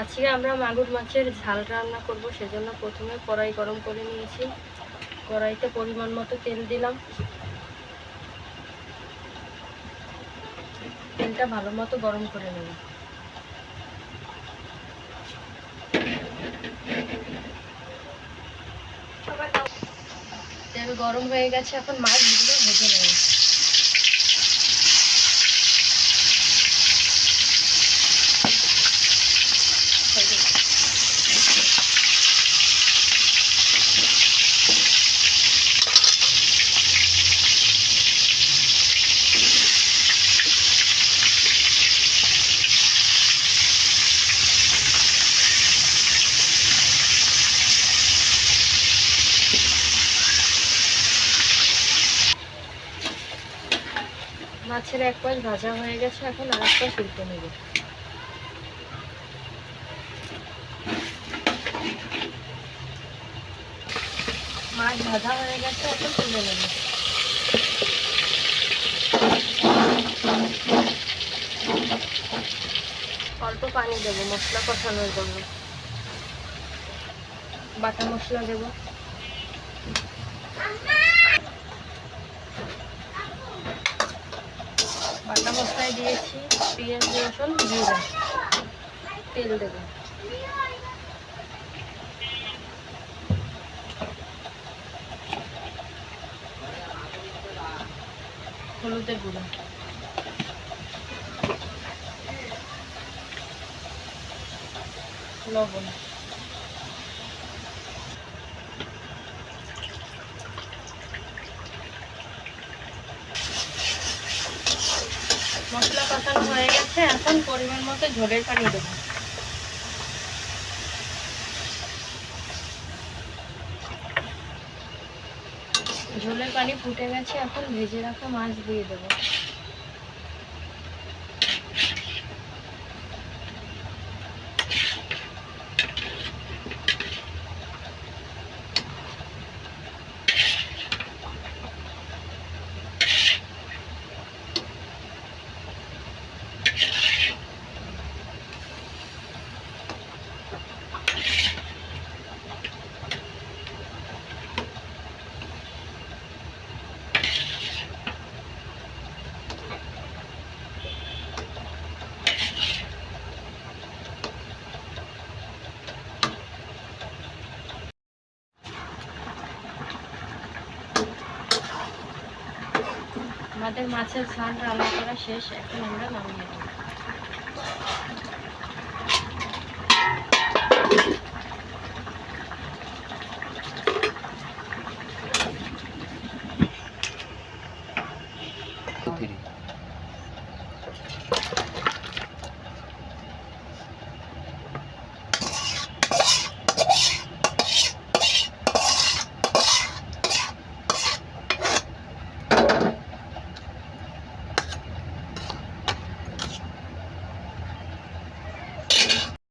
আজকে আমরা মাগুর মাছের ঝাল রান্না করব, সেজন্য প্রথমে কড়াই গরম করে নিয়েছি। কড়াইতে পরিমাণ মতো তেল দিলাম। তেলটা ভালো মতো গরম করে নেব তেল গরম হয়ে গেছে, এখন মাছগুলো ভেজে নেব। মাছের এক পাশ ভাজা হয়ে গেছে, এখন আর এক পাশ উল্টে নেব। মাছ ভাজা হয়ে গেছে, এখন তুলে নেব। অল্প পানি দেবো মশলা কষানোর জন্য। বাটা মশলা দেবো। বাটা মশলায় দিয়েছি পেঁয়াজ রসুন জিরা। তেল দেবো। হলুদের গুঁড়ো। লবণ। মশলা কষানো হয়ে গেছে, এখন পরিমাণ মতো ঝোলের পানি দেবো। ঝোলের পানি ফুটে গেছে, এখন ভেজে রাখা মাছ দিয়ে দেবো। আমাদের মাছের ঝাল রান্না করা শেষ এখন আমরা নামিয়ে দেবো